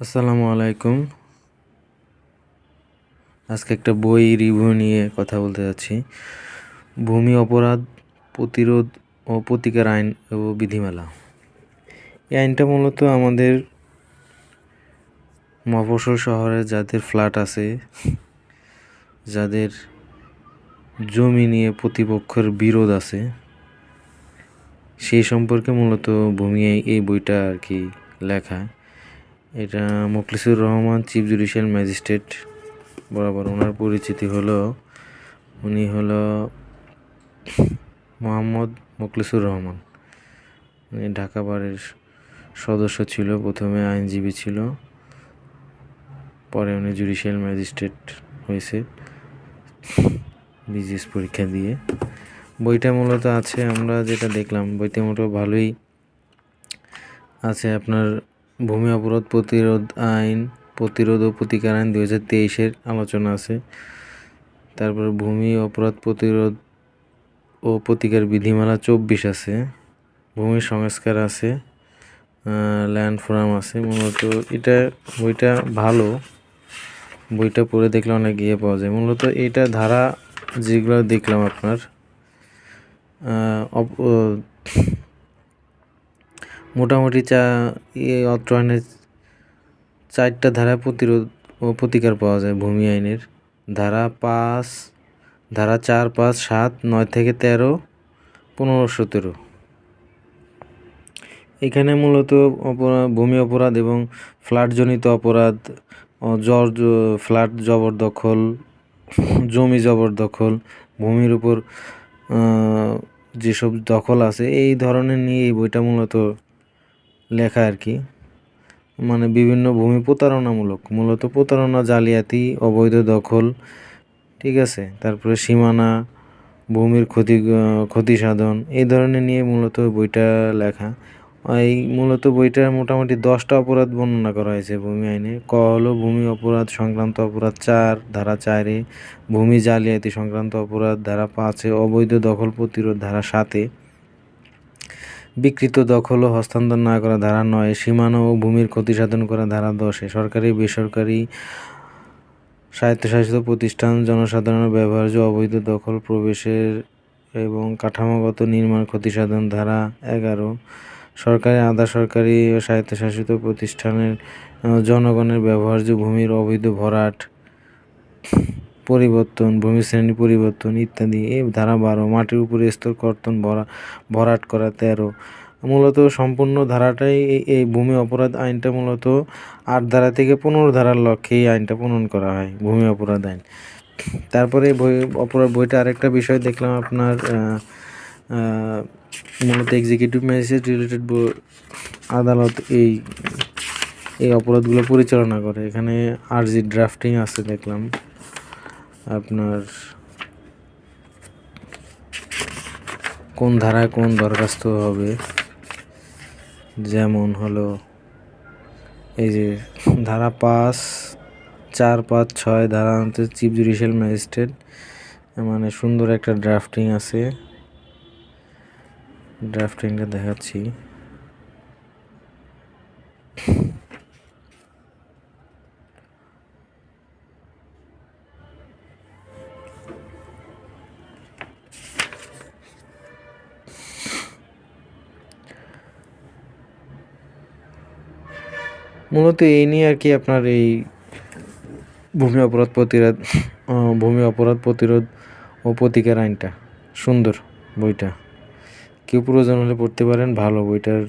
আসসালামু আলাইকুম। আজকে একটা বই রিভিউ নিয়ে কথা বলতে যাচ্ছি। ভূমি অপরাধ, প্রতিরোধ ও প্রতিকার আইন ও বিধিমালা। এই আইনটা মূলত আমাদের মফস্বল শহরে যাদের ফ্ল্যাট আছে, যাদের জমি নিয়ে প্রতিপক্ষের বিরোধ আছে, সেই সম্পর্কে মূলত ভূমি এই বইটা আর কি লেখা। এটা Mukhlisur Rahman chief judicial magistrate বরাবর ওনার পরিচিতি হলো, উনি হলো মোহাম্মদ মুখলিসুর রহমান। উনি ঢাকা বারের সদস্য ছিল, প্রথমে আইনজীবী ছিল, পরে উনি জুডিশিয়াল ম্যাজিস্ট্রেট হয়েছে, বিজিএস পরীক্ষা দিয়ে। বইটা মূলত আছে, আমরা যেটা দেখলাম বইটা মোটো ভালোই আছে আপনার ভূমি অপরাধ প্রতিরোধ আইন, প্রতিরোধ ও প্রতিকার আইন দু হাজার তেইশের আলোচনা আছে। তারপর ভূমি অপরাধ প্রতিরোধ ও প্রতিকার বিধিমালা চব্বিশ আছে, ভূমি সংস্কার আছে ল্যান্ড ফোরাম আছে। মূলত এটা, বইটা ভালো, বইটা পড়ে দেখলে অনেক ইয়ে পাওয়া যায়। মূলত এটা ধারা যেগুলো দেখলাম আপনার মোটামুটি চা অত্র আইনের চারটা ধারা প্রতিরোধ ও প্রতিকার পাওয়া যায় ভূমি আইনের। ধারা পাঁচ, ধারা চার, পাঁচ, সাত, নয় থেকে তেরো, পনেরো, সতেরো। এখানে মূলত অপরাধ ভূমি অপরাধ এবং ফ্ল্যাটজনিত অপরাধ জর ফ্ল্যাট জবরদখল, জমি জবরদখল, ভূমির উপর যেসব দখল আছে, এই ধরনের নিয়ে এই বইটা মূলত লেখা আর কি। মানে বিভিন্ন ভূমি প্রতারণামূলক, মূলত প্রতারণা, জালিয়াতি, অবৈধ দখল, ঠিক আছে? তারপরে সীমানা, ভূমির ক্ষতি ক্ষতি সাধন, এই ধরনের নিয়ে মূলত বইটা লেখা। এই মূলত বইটার মোটামুটি দশটা অপরাধ বর্ণনা করা হয়েছে ভূমি আইনে। ক হলো ভূমি অপরাধ সংক্রান্ত অপরাধ চার, ধারা চারে ভূমি জালিয়াতি সংক্রান্ত অপরাধ, ধারা পাঁচে অবৈধ দখল প্রতিরোধ, ধারা সাতে বিকৃত দখল ও হস্তান্তর না করা ধারা নয়, সীমানা ও ভূমির ক্ষতি সাধন করা ধারা দশে সরকারি, বেসরকারি স্বায়ত্তশাসিত প্রতিষ্ঠান, জনসাধারণের ব্যবহার্য অবৈধ দখল, প্রবেশের এবং কাঠামোগত নির্মাণ ক্ষতি সাধন ধারা এগারো। সরকারি, আধা সরকারি ও স্বায়ত্তশাসিত প্রতিষ্ঠানের, জনগণের ব্যবহার্য ভূমির অবৈধ ভরাট পরিবর্তন, ভূমিশ্রেণী পরিবর্তন ইত্যাদি। এই ধারা বারো, মাটির উপরে স্তর কর্তন ভরা, ভরাট করা তেরো। মূলত সম্পূর্ণ ধারাটাই এই ভূমি অপরাধ আইনটা মূলত আট ধারা থেকে পনেরো ধারার লক্ষ্যে এই আইনটা প্রণয়ন করা হয়, ভূমি অপরাধ আইন। তারপরে বই, অপরাধ বইটা আরেকটা বিষয় দেখলাম আপনার মূলত এক্সিকিউটিভ ম্যাজিস্ট্রেট রিলেটেড আদালত এই এই অপরাধগুলো পরিচালনা করে। এখানে আরজি ড্রাফটিং আছে দেখলাম। আপনার কোন ধারায় কোন দরখাস্ত হবে? যেমন হলো এই যে ধারা পাঁচ, চার, পাঁচ, ছয়, ধারা আনতে চিফ জুডিশিয়াল ম্যাজিস্ট্রেট মানে সুন্দর একটা ড্রাফটিং আছে। ড্রাফটিংটা দেখাচ্ছি। মূলত এই নিয়ে আর কি আপনার এই ভূমি অপরাধ প্রতিরোধ ভূমি অপরাধ প্রতিরোধ ও প্রতিকার আইনটা। সুন্দর বইটা। কেউ প্রয়োজন হলে পড়তে পারেন, ভালো বইটার